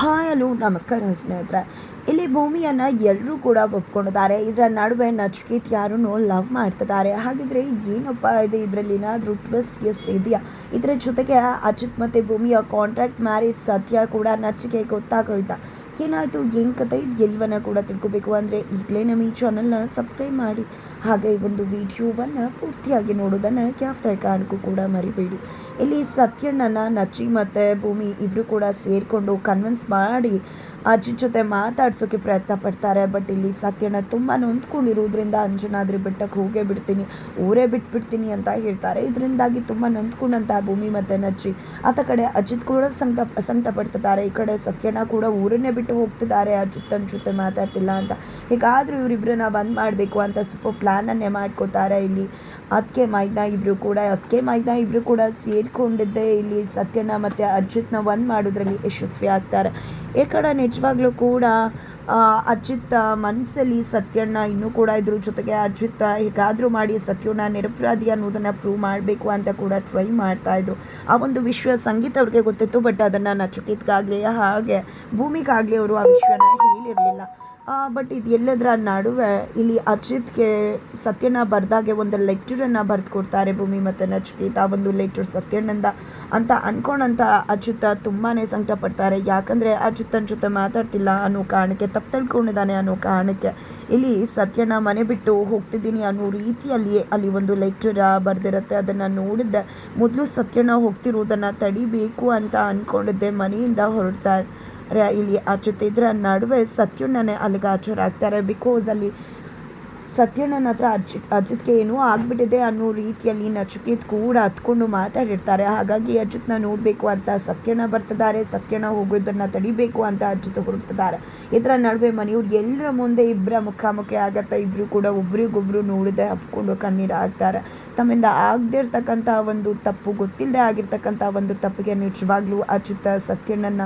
Hi hello ನಮಸ್ಕಾರ ಸ್ನೇಹಿತರೆ. ಇಲ್ಲಿ ಭೂಮಿಯನ್ನು ಎಲ್ಲರೂ ಕೂಡ ಒಪ್ಕೊಂಡಿದ್ದಾರೆ. ಇದರ ನಡುವೆ ನಚಿಕೇತ್ ಯಾರೂ ಲವ್ ಮಾಡ್ತಿದ್ದಾರೆ. ಹಾಗಿದ್ರೆ ಏನಪ್ಪ ಇದೆ ಇದರಲ್ಲಿ ಏನಾದರೂ ಟ್ವಿಸ್ಟ್ ಎಷ್ಟು ಇದೆಯಾ? ಇದರ ಜೊತೆಗೆ ಅಜಿತ್ ಮತ್ತು ಭೂಮಿಯ ಕಾಂಟ್ರಾಕ್ಟ್ ಮ್ಯಾರೇಜ್ ಸತ್ಯ ಕೂಡ ನಚಿಕೆ ಗೊತ್ತಾಗೋಯ್ತಾ? ಏನಾಯಿತು? ಏನು ಕತೆ? ಎಲ್ಲವನ್ನ ಕೂಡ ತಿಳ್ಕೊಬೇಕು. ಅಂದರೆ ಈಗಲೇ ನಮ್ಮ ಈ ಚಾನಲ್ನ ಸಬ್ಸ್ಕ್ರೈಬ್ ಮಾಡಿ. ಹಾಗೆ ಈ ಒಂದು ವಿಡಿಯೋವನ್ನು ಪೂರ್ತಿಯಾಗಿ ನೋಡೋದನ್ನು ಯಾವುದೇ ಕಾರಣಕ್ಕೂ ಕೂಡ ಮರಿಬೇಡಿ. ಇಲ್ಲಿ ಸತ್ಯಣ್ಣನ ನಚಿ ಮತ್ತು ಭೂಮಿ ಇಬ್ಬರು ಕೂಡ ಸೇರಿಕೊಂಡು ಕನ್ವಿನ್ಸ್ ಮಾಡಿ ಅಜಿತ್ ಜೊತೆ ಮಾತಾಡ್ಸೋಕ್ಕೆ ಪ್ರಯತ್ನ ಪಡ್ತಾರೆ ಬಟ್ ಇಲ್ಲಿ ಸತ್ಯನ ತುಂಬ ನೊಂದ್ಕೊಂಡಿರೋದ್ರಿಂದ ಅಂಜನಾದ್ರಿ ಬೆಟ್ಟಕ್ಕೆ ಹೋಗೇ ಬಿಡ್ತೀನಿ, ಊರೇ ಬಿಟ್ಬಿಡ್ತೀನಿ ಅಂತ ಹೇಳ್ತಾರೆ. ಇದರಿಂದಾಗಿ ತುಂಬ ನೊಂದ್ಕೊಂಡಂತಹ ಭೂಮಿ ಮತ್ತು ನಚ್ಚಿ ಆತ ಕಡೆ ಅಜಿತ್ ಕೂಡ ಸಂಕಟ ಸಂಕಟ ಪಡ್ತಿದ್ದಾರೆ. ಈ ಕಡೆ ಸತ್ಯನ ಕೂಡ ಊರನ್ನೇ ಬಿಟ್ಟು ಹೋಗ್ತಿದ್ದಾರೆ. ಅಜಿತ್ತನ ಜೊತೆ ಮಾತಾಡ್ತಿಲ್ಲ ಅಂತ. ಹೀಗಾದರೂ ಇವರಿಬ್ಬರನ್ನ ಬಂದ್ ಮಾಡಬೇಕು ಅಂತ ಸ್ವಲ್ಪ ಪ್ಲ್ಯಾನನ್ನೇ ಮಾಡ್ಕೋತಾರೆ. ಇಲ್ಲಿ ಅದಕ್ಕೆ ಮೈದಾ ಇಬ್ಬರು ಕೂಡ ಅದಕ್ಕೆ ಮೈದಾ ಇಬ್ಬರು ಕೂಡ ಸೇರಿಕೊಂಡಿದ್ದೆ ಇಲ್ಲಿ ಸತ್ಯನ ಮತ್ತು ಅಜಿತ್ನ ಒಂದು ಮಾಡೋದ್ರಲ್ಲಿ ಯಶಸ್ವಿ ಆಗ್ತಾರೆ. ಈ ಕಡೆ ನಿಜವಾಗ್ಲೂ ಕೂಡ ಅಜಿತ್ ಮನಸ್ಸಲ್ಲಿ ಸತ್ಯಣ್ಣ ಇನ್ನೂ ಕೂಡ ಇದ್ರ ಜೊತೆಗೆ ಅಜಿತ್ ಹೇಗಾದರೂ ಮಾಡಿ ಸತ್ಯಣ್ಣ ನಿರಪರಾಧಿ ಅನ್ನೋದನ್ನು ಪ್ರೂವ್ ಮಾಡಬೇಕು ಅಂತ ಕೂಡ ಟ್ರೈ ಮಾಡ್ತಾ ಇದ್ರು. ಆ ಒಂದು ವಿಶ್ವ ಸಂಗೀತ ಅವ್ರಿಗೆ ಗೊತ್ತಿತ್ತು ಬಟ್ ಅದನ್ನು ನಚುಕಿತ್ಗಾಗಲಿ ಹಾಗೆ ಭೂಮಿಗಾಗಲಿ ಅವರು ಆ ವಿಷಯನ ಹೇಳಿರಲಿಲ್ಲ. ಬಟ್ ಇದು ಎಲ್ಲದರ ನಡುವೆ ಇಲ್ಲಿ ಅಜಿತ್ಗೆ ಸತ್ಯನ ಬರೆದಾಗೆ ಒಂದು ಲೆಟ್ರನ್ನು ಬರೆದು ಕೊಡ್ತಾರೆ ಭೂಮಿ ಮತ್ತು ನಚಿಕೇತ ಒಂದು ಲೆಟರ್ ಸತ್ಯಣ್ಣಂದ ಅಂತ ಅನ್ಕೊಂಡಂತ ಅಜಿತ್ ತುಂಬಾ ಸಂಕಟ ಪಡ್ತಾರೆ ಯಾಕಂದರೆ ಅಜಿತ್ತನ ಜೊತೆ ಮಾತಾಡ್ತಿಲ್ಲ ಅನ್ನೋ ಕಾರಣಕ್ಕೆ, ತಪ್ಪು ತಿಳ್ಕೊಂಡಿದ್ದಾನೆ ಅನ್ನೋ ಕಾರಣಕ್ಕೆ ಇಲ್ಲಿ ಸತ್ಯನ ಮನೆ ಬಿಟ್ಟು ಹೋಗ್ತಿದ್ದೀನಿ ಅನ್ನೋ ರೀತಿಯಲ್ಲಿಯೇ ಅಲ್ಲಿ ಒಂದು ಲೆಟ್ರ ಬರೆದಿರುತ್ತೆ. ಅದನ್ನು ನೋಡಿದ್ದೆ. ಮೊದಲು ಸತ್ಯನ ಹೋಗ್ತಿರೋದನ್ನು ತಡಿಬೇಕು ಅಂತ ಅಂದ್ಕೊಂಡಿದ್ದೆ ಮನೆಯಿಂದ ಹೊರಡ್ತಾ ರ- ಇಲ್ಲಿ ಅಚ್ಯುತ್ ಇದರ ನಡುವೆ ಸತ್ಯಣ್ಣನೇ ಅಲ್ಲಿಗೆ ಹಾಜರಾಗ್ತಾರೆ. ಬಿಕಾಸ್ ಅಲ್ಲಿ ಸತ್ಯಣ್ಣನ ಹತ್ರ ಅಜಿತ್ ಅಜಿತ್ಗೆ ಏನೂ ಆಗಿಬಿಟ್ಟಿದೆ ಅನ್ನೋ ರೀತಿಯಲ್ಲಿ ನಚಿಕೇತ್ ಕೂಡ ಹತ್ಕೊಂಡು ಮಾತಾಡಿರ್ತಾರೆ. ಹಾಗಾಗಿ ಅಜಿತ್ನ ನೋಡಬೇಕು ಅಂತ ಸತ್ಯಣ್ಣ ಬರ್ತಿದ್ದಾರೆ. ಸತ್ಯಣ್ಣ ಹೋಗೋದನ್ನ ತಡಿಬೇಕು ಅಂತ ಅಜಿತ್ ಹೊರಡ್ತಿದ್ದಾರೆ ಇದರ ನಡುವೆ ಮನೆಯವ್ರು ಎಲ್ಲರ ಮುಂದೆ ಇಬ್ಬರ ಮುಖಾಮುಖಿ ಆಗತ್ತೆ. ಇಬ್ಬರು ಕೂಡ ಒಬ್ರಿಗೊಬ್ರು ನೋಡಿದೆ ಹಬ್ಕೊಂಡು ಕಣ್ಣೀರು ಹಾಕ್ತಾರೆ. ತಮ್ಮಿಂದ ಆಗದಿರ್ತಕ್ಕಂಥ ಒಂದು ತಪ್ಪು, ಗೊತ್ತಿಲ್ಲದೆ ಆಗಿರ್ತಕ್ಕಂಥ ಒಂದು ತಪ್ಪಿಗೆ ನಿಜವಾಗ್ಲೂ ಅಚ್ಯುತ ಸತ್ಯಣ್ಣನ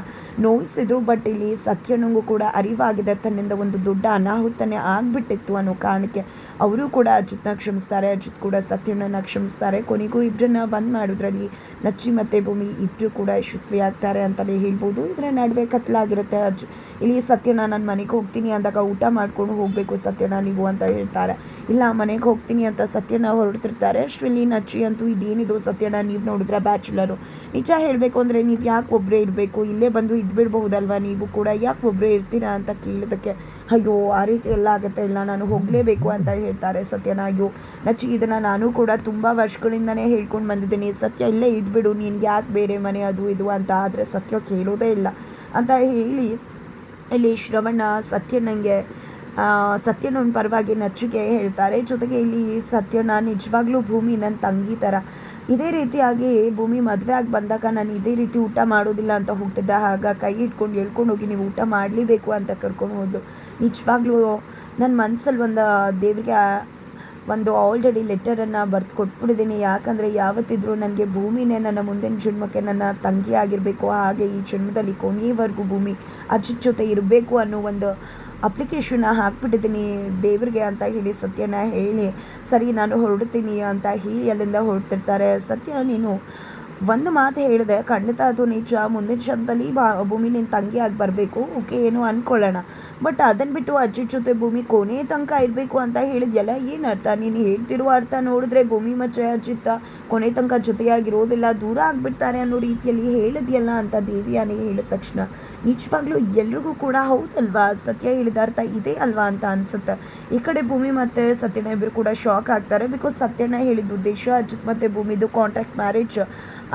ನೋಯಿಸಿದ್ರು. ಬಟ್ ಇಲ್ಲಿ ಸತ್ಯಣ್ಣಗೂ ಕೂಡ ಅರಿವಾಗಿದೆ. ತನ್ನಿಂದ ಒಂದು ದೊಡ್ಡ ಅನಾಹುತನೇ ಆಗ್ಬಿಟ್ಟಿತ್ತು ಅನ್ನೋ ಕಾರಣಕ್ಕೆ ಅವರು ಕೂಡ ಅಚ್ಯುತ್ನ ಕ್ಷಮಿಸ್ತಾರೆ. ಅಚ್ಯುತ್ ಕೂಡ ಸತ್ಯಣ್ಣನ ಕ್ಷಮಿಸ್ತಾರೆ. ಕೊನೆಗೂ ಇಬ್ಬರನ್ನ ಬಂದ್ ಮಾಡೋದ್ರಲ್ಲಿ ನಚ್ಚಿ ಮತ್ತು ಭೂಮಿ ಇಬ್ಬರು ಕೂಡ ಯಶಸ್ವಿ ಆಗ್ತಾರೆ ಅಂತಲೇ ಹೇಳ್ಬೋದು. ಇದರ ನಡುವೆ ಕತ್ಲಾಗಿರುತ್ತೆ ಅಜ್, ಇಲ್ಲಿ ಸತ್ಯಣ್ಣ ನನ್ನ ಮನೆಗೆ ಹೋಗ್ತೀನಿ ಅಂದಾಗ ಊಟ ಮಾಡ್ಕೊಂಡು ಹೋಗಬೇಕು ಸತ್ಯಣ್ಣ, ನೀವು ಅಂತ ಹೇಳ್ತಾರೆ. ಇಲ್ಲ, ಮನೆಗೆ ಹೋಗ್ತೀನಿ ಅಂತ ಸತ್ಯಣ್ಣ ಹೊರಡ್ತಿರ್ತಾರೆ. ಅಷ್ಟರಲ್ಲಿ ನಚ್ಚಿ ಅಂತೂ ಇದೇನಿದು ಸತ್ಯಣ್ಣ? ನೀವು ನೋಡಿದ್ರೆ ಬ್ಯಾಚುಲರು. ನಿಜ ಹೇಳಬೇಕು ಅಂದರೆ ನೀವು ಯಾಕೆ ಒಬ್ಬರೇ ಇರಬೇಕು? ಇಲ್ಲೇ ಬಂದು ಇದ್ಬಿಡ್ಬಹುದಲ್ವಾ ನೀವು ಕೂಡ? ಯಾಕೆ ಒಬ್ಬರೇ ಇರ್ತೀರಾ ಅಂತ ಕೇಳಿದಕ್ಕೆ ಅಯ್ಯೋ, ಆ ರೀತಿ ಎಲ್ಲ ಆಗುತ್ತೆ ಇಲ್ಲ, ನಾನು ಹೋಗಲೇಬೇಕು ಅಂತ ಹೇಳ್ತಾರೆ ಸತ್ಯನ ಅಯ್ಯೋ ನಚ್ಚಿ ಇದನ್ನು ನಾನು ಕೂಡ ತುಂಬ ವರ್ಷಗಳಿಂದನೇ ಹೇಳ್ಕೊಂಡು ಬಂದಿದ್ದೀನಿ. ಸತ್ಯ ಇಲ್ಲೇ ಇದ್ಬಿಡು, ನಿನ್ಗೆ ಯಾಕೆ ಬೇರೆ ಮನೆ ಅದು ಇದು ಅಂತ? ಆದರೆ ಸತ್ಯ ಕೇಳೋದೇ ಇಲ್ಲ. ಅಂತ ಹೇಳಿ ಇಲ್ಲಿ ಶ್ರವಣ ಸತ್ಯಣ್ಣಂಗೆ ಸತ್ಯನ ಪರವಾಗಿ ನಚ್ಚಿಗೆ ಹೇಳ್ತಾರೆ. ಜೊತೆಗೆ ಇಲ್ಲಿ ಸತ್ಯನ ನಿಜವಾಗ್ಲೂ ಭೂಮಿ ನನ್ನ ತಂಗಿ ಥರ ಇದೇ ರೀತಿಯಾಗಿ ಭೂಮಿ ಮದುವೆ ಆಗಿ ಬಂದಾಗ ನಾನು ಇದೇ ರೀತಿ ಊಟ ಮಾಡೋದಿಲ್ಲ ಅಂತ ಹೋಗ್ತಿದ್ದೆ. ಆಗ ಕೈ ಇಟ್ಕೊಂಡು ಹೇಳ್ಕೊಂಡು ಹೋಗಿ, ನೀವು ಊಟ ಮಾಡಲೇಬೇಕು ಅಂತ ಕರ್ಕೊಂಡು ಹೋದ್ಲು. ನಿಜವಾಗ್ಲೂ ನನ್ನ ಮನಸ್ಸಲ್ಲಿ ಒಂದು ದೇವರಿಗೆ ಒಂದು ಆಲ್ರೆಡಿ ಲೆಟರನ್ನು ಬರೆದು ಕೊಟ್ಬಿಟ್ಟಿದ್ದೀನಿ ಯಾಕಂದರೆ ಯಾವತ್ತಿದ್ರೂ ನನಗೆ ಭೂಮಿನೇ ನನ್ನ ಮುಂದಿನ ಜನ್ಮಕ್ಕೆ ನನ್ನ ತಂಗಿ ಆಗಿರಬೇಕು. ಹಾಗೆ ಈ ಜನ್ಮದಲ್ಲಿ ಕೊನೆಯವರೆಗೂ ಭೂಮಿ ಅಜ್ಜಿ ಜೊತೆ ಇರಬೇಕು ಅನ್ನೋ ಒಂದು ಅಪ್ಲಿಕೇಶನ್ನ ಹಾಕ್ಬಿಟ್ಟಿದ್ದೀನಿ. ದೇವ್ರಿಗೆ ಅಂತ ಹೇಳಿ ಸತ್ಯನ ಹೇಳಿ, ಸರಿ, ನಾನು ಹೊರಡ್ತೀನಿ ಅಂತ ಹೇಳಿ ಅಲ್ಲಿಂದ ಹೊರಡ್ತಿರ್ತಾರೆ. ಸತ್ಯ, ನೀನು ಒಂದು ಮಾತು ಹೇಳಿದೆ, ಖಂಡಿತ ಅದು ನಿಜ. ಮುಂದಿನ ಜನ್ಮದಲ್ಲಿ ಬಾ, ಭೂಮಿ ನಿನ್ನ ತಂಗಿಯಾಗಿ ಬರಬೇಕು. ಓಕೆ, ಏನು ಅಂದ್ಕೊಳ್ಳೋಣ ಬಟ್ ಅದನ್ನು ಬಿಟ್ಟು ಅಜ್ಜಿ ಜೊತೆ ಭೂಮಿ ಕೊನೆ ತನಕ ಇರಬೇಕು ಅಂತ ಹೇಳಿದ್ಯಲ್ಲ, ಏನು ಅರ್ಥ? ನೀನು ಹೇಳ್ತಿರುವ ಅರ್ಥ ನೋಡಿದ್ರೆ ಭೂಮಿ ಮತ್ತು ಅಜ್ಜಿತ್ತ ಕೊನೆ ತನಕ ಜೊತೆಯಾಗಿರೋದಿಲ್ಲ. ದೂರ ಆಗಿಬಿಡ್ತಾರೆ ಅನ್ನೋ ರೀತಿಯಲ್ಲಿ ಹೇಳಿದ್ಯಲ್ಲ ಅಂತ ದೇವಿಯಾನೇ ಹೇಳಿದ ತಕ್ಷಣ. ನಿಜವಾಗ್ಲೂ ಎಲ್ರಿಗೂ ಕೂಡ ಹೌದಲ್ವಾ? ಸತ್ಯ ಹೇಳಿದ ಅರ್ಥ ಇದೆ ಅಲ್ವಾ ಅಂತ ಅನ್ಸುತ್ತೆ. ಈ ಕಡೆ ಭೂಮಿ ಮತ್ತೆ ಸತ್ಯನ ಇಬ್ಬರು ಕೂಡ ಶಾಕ್ ಆಗ್ತಾರೆ ಬಿಕಾಸ್ ಸತ್ಯನ ಹೇಳಿದ್ದು ಉದ್ದೇಶ ಅಜಿತ್ ಮತ್ತೆ ಭೂಮಿದು ಕಾಂಟ್ರಾಕ್ಟ್ ಮ್ಯಾರೇಜ್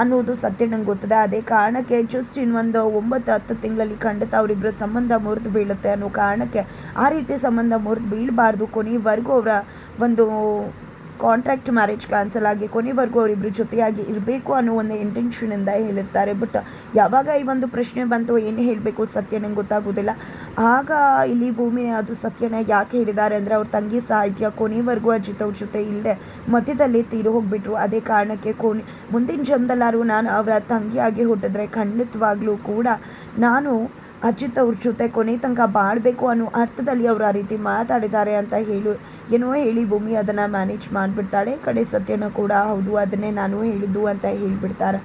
ಅನ್ನೋದು ಸತ್ಯ ನಂಗೆ ಗೊತ್ತದೆ. ಅದೇ ಕಾರಣಕ್ಕೆ ಜಸ್ಟ್ ಇನ್ನೊಂದು ಒಂಬತ್ತು, ಹತ್ತು ತಿಂಗಳಲ್ಲಿ ಖಂಡಿತ ಅವರಿಬ್ಬರ ಸಂಬಂಧ ಮುರಿದು ಬೀಳುತ್ತೆ ಅನ್ನೋ ಕಾರಣಕ್ಕೆ ಆ ರೀತಿ ಸಂಬಂಧ ಮುರಿದು ಬೀಳಬಾರ್ದು. ಕೊನೆವರೆಗೂ ಅವರ ಒಂದು ಕಾಂಟ್ರಾಕ್ಟ್ ಮ್ಯಾರೇಜ್ ಕ್ಯಾನ್ಸಲ್ ಆಗಿ ಕೊನೆವರೆಗೂ ಅವರಿಬ್ಬರು ಜೊತೆಯಾಗಿ ಇರಬೇಕು ಅನ್ನೋ ಒಂದು ಇಂಟೆನ್ಷನಿಂದ ಹೇಳಿರ್ತಾರೆ ಬಟ್ ಯಾವಾಗ ಈ ಒಂದು ಪ್ರಶ್ನೆ ಬಂತು ಏನು ಹೇಳಬೇಕು ಸತ್ಯ ನಂಗೆ ಗೊತ್ತಾಗೋದಿಲ್ಲ. ಆಗ ಇಲ್ಲಿ ಭೂಮಿ ಅದು ಸತ್ಯನ ಯಾಕೆ ಹೇಳಿದ್ದಾರೆ ಅಂದರೆ ಅವ್ರ ತಂಗಿ ಸಾಹಿತ್ಯ ಕೊನೆವರೆಗೂ ಅಜಿತ್ ಅವ್ರ ಜೊತೆ ಇಲ್ಲದೆ ಮಧ್ಯದಲ್ಲಿ ತೀರು ಹೋಗಿಬಿಟ್ರು. ಅದೇ ಕಾರಣಕ್ಕೆ ಕೊನೆ ಮುಂದಿನ ಜನದಲ್ಲಾರು ನಾನು ಅವರ ತಂಗಿಯಾಗಿ ಹುಟ್ಟಿದ್ರೆ ಖಂಡಿತವಾಗ್ಲೂ ಕೂಡ ನಾನು ಅಜಿತ್ ಅವ್ರ ಜೊತೆ ಕೊನೆ ತನಕ ಬಾಳಬೇಕು ಅನ್ನೋ ಅರ್ಥದಲ್ಲಿ ಅವರು ಆ ರೀತಿ ಮಾತಾಡಿದ್ದಾರೆ ಅಂತ ಹೇಳು, ಏನೋ ಹೇಳಿ ಭೂಮಿ ಅದನ್ನು ಮ್ಯಾನೇಜ್ ಮಾಡಿಬಿಡ್ತಾಳೆ. ಕಡೆ ಸತ್ಯನ ಕೂಡ ಹೌದು, ಅದನ್ನೇ ನಾನು ಹೇಳಿದ್ದು ಅಂತ ಹೇಳಿಬಿಡ್ತಾರೆ.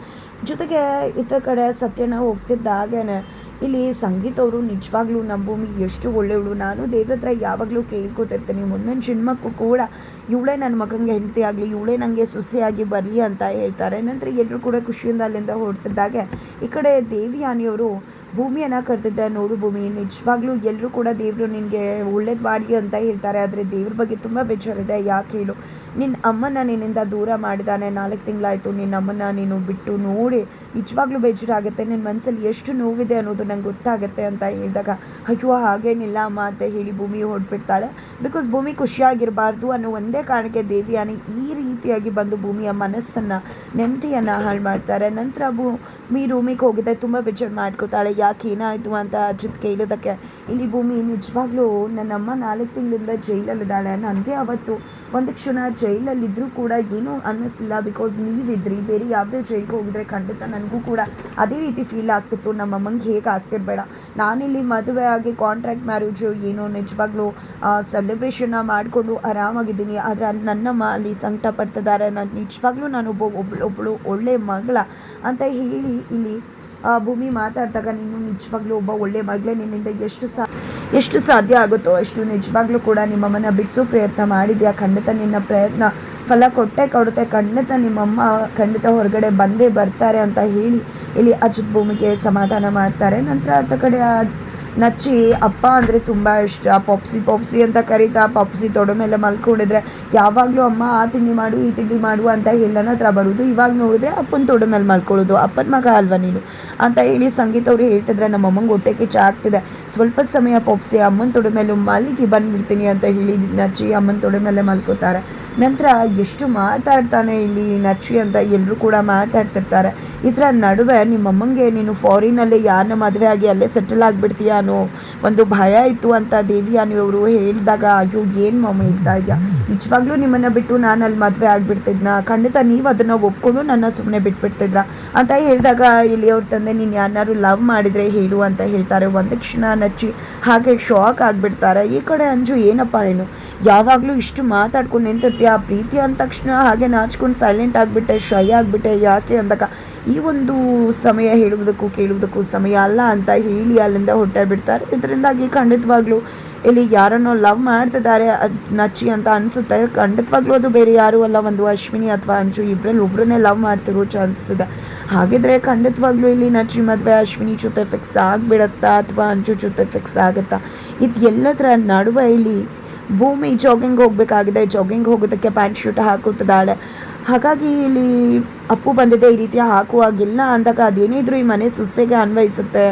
ಜೊತೆಗೆ ಇತರ ಕಡೆ ಸತ್ಯನ ಹೋಗ್ತಿದ್ದಾಗೇನೆ ಇಲ್ಲಿ ಸಂಗೀತ ಅವರು ನಿಜವಾಗ್ಲೂ ನಮ್ಮ ಭೂಮಿ ಎಷ್ಟು ಒಳ್ಳೆಯವಳು. ನಾನು ದೇವ್ರ ಯಾವಾಗಲೂ ಕೇಳ್ಕೊತಿರ್ತೀನಿ. ಮುಂದಿನ ಜನ್ಮಕ್ಕೂ ಕೂಡ ಇವಳೇ ನನ್ನ ಮಗನಿಗೆ ಹೆಂಡತಿ ಆಗಲಿ, ಇವಳೇ ನನಗೆ ಸೊಸೆಯಾಗಿ ಬರಲಿ ಅಂತ ಹೇಳ್ತಾರೆ. ನಂತರ ಎಲ್ಲರೂ ಕೂಡ ಖುಷಿಯಿಂದ ಅಲ್ಲಿಂದ ಹೊರಟಿದ್ದಾಗೆ ಈ ಕಡೆ ದೇವಿಯಾನಿಯವರು ಭೂಮಿಯನ್ನು ಕರೆದಿದ್ದೆ ನೋಡು ಭೂಮಿ, ನಿಜವಾಗ್ಲೂ ಎಲ್ಲರೂ ಕೂಡ ದೇವರು ನಿನಗೆ ಒಳ್ಳೇದು ಮಾಡಿ ಅಂತ ಹೇಳ್ತಾರೆ, ಆದರೆ ದೇವ್ರ ಬಗ್ಗೆ ತುಂಬ ಬೇಜಾರಿದೆ. ಯಾಕೆ ಹೇಳು? ನಿನ್ನ ಅಮ್ಮನ ನಿನ್ನಿಂದ ದೂರ ಮಾಡಿದಾನೆ. ನಾಲ್ಕು ತಿಂಗಳಾಯಿತು. ನಿನ್ನ ಅಮ್ಮನ ನೀನು ಬಿಟ್ಟು ನೋಡಿ ನಿಜವಾಗ್ಲೂ ಬೇಜಾರಾಗುತ್ತೆ. ನಿನ್ನ ಮನಸ್ಸಲ್ಲಿ ಎಷ್ಟು ನೋವಿದೆ ಅನ್ನೋದು ನಂಗೆ ಗೊತ್ತಾಗುತ್ತೆ ಅಂತ ಹೇಳಿದಾಗ, ಅಯ್ಯೋ, ಹಾಗೇನಿಲ್ಲ ಅಮ್ಮ ಅಂತ ಹೇಳಿ ಭೂಮಿ ಹೊಡ್ಬಿಡ್ತಾಳೆ ಬಿಕಾಸ್ ಭೂಮಿ ಖುಷಿಯಾಗಿರಬಾರ್ದು ಅನ್ನೋ ಒಂದೇ ಕಾರಣಕ್ಕೆ ದೇವಿಯಾನಿ ಈ ರೀತಿಯಾಗಿ ಬಂದು ಭೂಮಿಯ ಮನಸ್ಸನ್ನು, ನೆಮ್ಮದಿಯನ್ನು ಹಾಳು ಮಾಡ್ತಾರೆ. ನಂತರ ಭೂಮಿ ರೂಮಿಗೆ ಹೋಗಿದ್ದೆ, ತುಂಬ ಬೇಜಾರು ಮಾಡ್ಕೋತಾಳೆ, ಯಾಕೆ ಏನಾಯಿತು ಅಂತ ಅಜಿತ್ ಕೇಳೋದಕ್ಕೆ ಇಲ್ಲಿ ಭೂಮಿ ನಿಜವಾಗ್ಲೂ ನನ್ನಮ್ಮ ನಾಲ್ಕು ತಿಂಗಳಿಂದ ಜೈಲಲ್ಲಿದ್ದಾಳೆ. ನನಗೆ ಅವತ್ತು ಒಂದು ಕ್ಷಣ ಜೈಲಲ್ಲಿದ್ದರೂ ಕೂಡ ಏನೂ ಅನ್ನಿಸ್ಲಿಲ್ಲ ಬಿಕಾಸ್ ನೀವಿದ್ರಿ. ಬೇರೆ ಯಾವುದೇ ಜೈಲ್ಗೆ ಹೋಗಿದ್ರೆ ಖಂಡಿತ ನನಗೂ ಕೂಡ ಅದೇ ರೀತಿ ಫೀಲ್ ಆಗ್ತಿತ್ತು. ನಮ್ಮ ಅಮ್ಮಂಗೆ ಹೇಗೆ ಆಗ್ತಿರ್ಬೇಡ. ನಾನಿಲ್ಲಿ ಮದುವೆ ಆಗಿ ಕಾಂಟ್ರಾಕ್ಟ್ ಮ್ಯಾರೇಜು ಏನೋ ನಿಜವಾಗ್ಲೂ ಸೆಲೆಬ್ರೇಷನ್ನ ಮಾಡಿಕೊಂಡು ಆರಾಮಾಗಿದ್ದೀನಿ. ಆದರೆ ನನ್ನಮ್ಮ ಅಲ್ಲಿ ಸಂಕಟ ಪಡ್ತಿದ್ದಾರೆ ನಾನು ನಿಜವಾಗ್ಲೂ ನಾನು ಒಬ್ಬ ಒಬ್ಬಳು ಒಬ್ಬಳು ಒಳ್ಳೆ ಮಗಳ ಅಂತ ಹೇಳಿ ಇಲ್ಲಿ ಭೂಮಿ ಮಾತಾಡಿದಾಗ ನೀನು ನಿಜವಾಗ್ಲೂ ಒಬ್ಬ ಒಳ್ಳೆ ಮಗಳೇ, ನಿನ್ನಿಂದ ಎಷ್ಟು ಸಾ, ಎಷ್ಟು ಸಾಧ್ಯ ಆಗುತ್ತೋ ಅಷ್ಟು ನಿಜವಾಗ್ಲೂ ಕೂಡ ನಿಮ್ಮಮ್ಮನ ಬಿಡಿಸೋ ಪ್ರಯತ್ನ ಮಾಡಿದ್ಯಾ? ಖಂಡಿತ ನಿನ್ನ ಪ್ರಯತ್ನ ಫಲ ಕೊಟ್ಟೆ ಕೊಡುತ್ತೆ. ಖಂಡಿತ ನಿಮ್ಮಮ್ಮ ಖಂಡಿತ ಹೊರಗಡೆ ಬಂದೇ ಬರ್ತಾರೆ ಅಂತ ಹೇಳಿ ಇಲ್ಲಿ ಅಜಿತ್ ಭೂಮಿಗೆ ಸಮಾಧಾನ ಮಾಡ್ತಾರೆ. ನಂತರ ಆತ ಕಡೆ ನಚ್ಚಿ, ಅಪ್ಪ ಅಂದರೆ ತುಂಬ ಇಷ್ಟ, ಪಪ್ಸಿ ಪಪ್ಸಿ ಅಂತ ಕರೀತಾ, ಪಪ್ಸಿ ತೊಡೆ ಮೇಲೆ ಮಲ್ಕೊಂಡಿದ್ರೆ ಯಾವಾಗಲೂ ಅಮ್ಮ, ಆ ತಿಂಡಿ ಮಾಡು, ಈ ತಿಂಡಿ ಮಾಡು ಅಂತ ಎಲ್ಲನ ಹತ್ರ ಬರೋದು. ಇವಾಗ ನೋಡಿದ್ರೆ ಅಪ್ಪನ ತೊಡೆ ಮೇಲೆ ಮಲ್ಕೊಳ್ಳೋದು, ಅಪ್ಪನ ಮಗ ಅಲ್ವಾ ನೀನು? ಅಂತ ಹೇಳಿ ಸಂಗೀತ ಅವರು ಹೇಳ್ತಿದ್ರೆ ನಮ್ಮ ಅಮ್ಮಂಗೆ ಹೊಟ್ಟೆ ಕಿಚ್ಚ ಆಗ್ತಿದೆ. ಸ್ವಲ್ಪ ಸಮಯ ಪಪ್ಸಿ, ಅಮ್ಮನ ತೊಡೆ ಮೇಲೆ ಮಲ್ಲಿಗೆ ಬಂದ್ಬಿಡ್ತೀನಿ ಅಂತ ಹೇಳಿ ನಚ್ಚಿ ಅಮ್ಮನ ತೊಡೆ ಮೇಲೆ ಮಲ್ಕೋತಾರೆ. ನಂತರ ಎಷ್ಟು ಮಾತಾಡ್ತಾನೆ ಇಲ್ಲಿ ನಚ್ಚಿ ಅಂತ ಎಲ್ಲರೂ ಕೂಡ ಮಾತಾಡ್ತಿರ್ತಾರೆ. ಇದರ ನಡುವೆ ನಿಮ್ಮಮ್ಮಂಗೆ ನೀನು ಫಾರಿನಲ್ಲಿ ಯಾರನ್ನ ಮದುವೆ ಆಗಿ ಅಲ್ಲೇ ಸೆಟಲ್ ಆಗಿಬಿಡ್ತೀಯ ಅನ್ನೋ ಒಂದು ಭಯ ಇತ್ತು ಅಂತ ದೇವಿಯಾನಿ ಅವರು ಹೇಳಿದಾಗ, ಅಯ್ಯೋ, ಏನು ಮಮ್ಮ ಹೇಳ್ತಾ ಇದೆಯಾ? ನಿಜವಾಗ್ಲೂ ನಿಮ್ಮನ್ನು ಬಿಟ್ಟು ನಾನು ಅಲ್ಲಿ ಮದುವೆ ಆಗಿಬಿಡ್ತಿದ್ನ? ಖಂಡಿತ ನೀವು ಅದನ್ನು ಒಪ್ಕೊಂಡು ನನ್ನ ಸುಮ್ಮನೆ ಬಿಟ್ಬಿಡ್ತಿದ್ರ? ಅಂತ ಹೇಳಿದಾಗ ಇಲ್ಲಿ ಅವ್ರ ತಂದೆ, ನೀನು ಯಾರನ್ನಾರು ಲವ್ ಮಾಡಿದರೆ ಹೇಳು ಅಂತ ಹೇಳ್ತಾರೆ. ಒಂದು ಕ್ಷಣ ನಚ್ಚಿ ಹಾಗೆ ಶಾಕ್ ಆಗಿಬಿಡ್ತಾರೆ. ಈ ಕಡೆ ಅಂಜು, ಏನಪ್ಪ ಏನು ಯಾವಾಗಲೂ ಇಷ್ಟು ಮಾತಾಡ್ಕೊಂಡು ನಿಂತಿರ್ತೀಯ? ಪ್ರೀತಿ ಅಂದ ತಕ್ಷಣ ಹಾಗೆ ನಾಚ್ಕೊಂಡು ಸೈಲೆಂಟ್ ಆಗಿಬಿಟ್ಟೆ ಶೈ ಆಗಿಬಿಟ್ಟೆ. ಯಾಕೆ ಅಂದಾಗ, ಈ ಒಂದು ಸಮಯ ಹೇಳುವುದಕ್ಕೂ ಕೇಳುವುದಕ್ಕೂ ಸಮಯ ಅಲ್ಲ ಅಂತ ಹೇಳಿ ಅಲ್ಲಿಂದ ಹೊಟ್ಟೆ ಬಿಡ್ತಾರೆ. ಇದರಿಂದಾಗಿ ಖಂಡಿತವಾಗ್ಲೂ ಇಲ್ಲಿ ಯಾರನ್ನೋ ಲವ್ ಮಾಡ್ತಿದ್ದಾರೆ ನಚ್ಚಿ ಅಂತ ಅನಿಸುತ್ತೆ. ಖಂಡಿತವಾಗ್ಲೂ ಅದು ಬೇರೆ ಯಾರೂ ಅಲ್ಲ, ಒಂದು ಅಶ್ವಿನಿ ಅಥವಾ ಅಂಜು ಇಬ್ಬರಲ್ಲಿ ಒಬ್ಬರನ್ನೇ ಲವ್ ಮಾಡ್ತಿರೋ ಚಾನ್ಸಸ್ ಇದೆ. ಹಾಗಿದ್ರೆ ಖಂಡಿತವಾಗ್ಲೂ ಇಲ್ಲಿ ನಚ್ಚಿ ಮದುವೆ, ಅಶ್ವಿನಿ ಜೊತೆ ಫಿಕ್ಸ್ ಆಗಿಬಿಡತ್ತಾ ಅಥವಾ ಅಂಜು ಜೊತೆ ಫಿಕ್ಸ್ ಆಗುತ್ತಾ? ಇದು ಎಲ್ಲದರ ನಡುವೆ ಇಲ್ಲಿ ಭೂಮಿ ಜಾಗಿಂಗ್ ಹೋಗಬೇಕಾಗಿದೆ. ಜಾಗಿಂಗ್ ಹೋಗೋದಕ್ಕೆ ಪ್ಯಾಂಟ್ ಶೂಟ್ ಹಾಕುತ್ತಿದ್ದಾಳೆ. ಹಾಗಾಗಿ ಇಲ್ಲಿ ಅಪ್ಪು ಬಂದಿದೆ, ಈ ರೀತಿ ಹಾಕುವಾಗಿಲ್ಲ ಅಂದಾಗ ಅದೇನಿದ್ರು ಈ ಮನೆ ಸುಸ್ಸೆಗೆ ಅನ್ವಯಿಸುತ್ತೆ.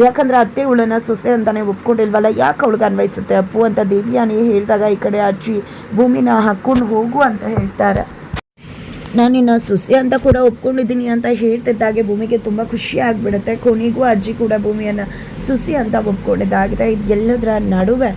ಯಾಕಂದ್ರೆ ಅತ್ತೆ ಉಳನ ಸೊಸೆ ಅಂತಾನೆ ಒಪ್ಕೊಂಡಿಲ್ವಲ್ಲ, ಯಾಕೆ ಅವಳಿಗೆ ಅನ್ವಯಿಸುತ್ತೆ? ಅಪ್ಪು ಅಂತ ದೇವಿಯಾನಿ ಹೇಳಿದಾಗ ಈ ಕಡೆ ಅಜ್ಜಿ ಭೂಮಿನ ಹಾಕೊಂಡು ಹೋಗು ಅಂತ ಹೇಳ್ತಾರೆ. ನಾನು ನಿನ್ನ ಸೊಸೆ ಅಂತ ಕೂಡ ಒಪ್ಕೊಂಡಿದ್ದೀನಿ ಅಂತ ಹೇಳ್ತಿದ್ದಾಗೆ ಭೂಮಿಗೆ ತುಂಬ ಖುಷಿ ಆಗಿಬಿಡುತ್ತೆ. ಕೊನೆಗೂ ಅಜ್ಜಿ ಕೂಡ ಭೂಮಿಯನ್ನು ಸುಸಿ ಅಂತ ಒಪ್ಕೊಂಡಿದ್ದಾಗಿದೆ. ಇದೆಲ್ಲದರ ನಡುವೆ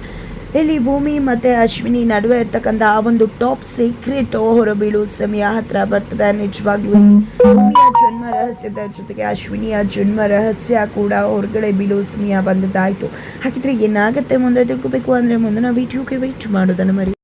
ಇಲ್ಲಿ ಭೂಮಿ ಮತ್ತು ಅಶ್ವಿನಿ ನಡುವೆ ಇರ್ತಕ್ಕಂಥ ಆ ಒಂದು ಟಾಪ್ ಸೀಕ್ರೆಟ್ ಹೊರಬೀಳು ಸಮಯ ಹತ್ರ ಬರ್ತದೆ. ನಿಜವಾಗ್ಲೂ ಭೂಮಿಯ ಜನ್ಮ ರಹಸ್ಯದ ಜೊತೆಗೆ ಅಶ್ವಿನಿಯ ಜನ್ಮ ರಹಸ್ಯ ಕೂಡ ಹೊರಗಡೆ ಬೀಳೋ ಸಮಯ ಬಂದದ್ದಾಯಿತು. ಹಾಗಿದ್ರೆ ಏನಾಗುತ್ತೆ ಮುಂದೆ ತಿಳ್ಕೊಬೇಕು ಅಂದರೆ ಮುಂದಿನ ವಿಡಿಯೋಗೆ ವೆಯ್ಟ್ ಮಾಡೋದನ್ನು ಮರಿ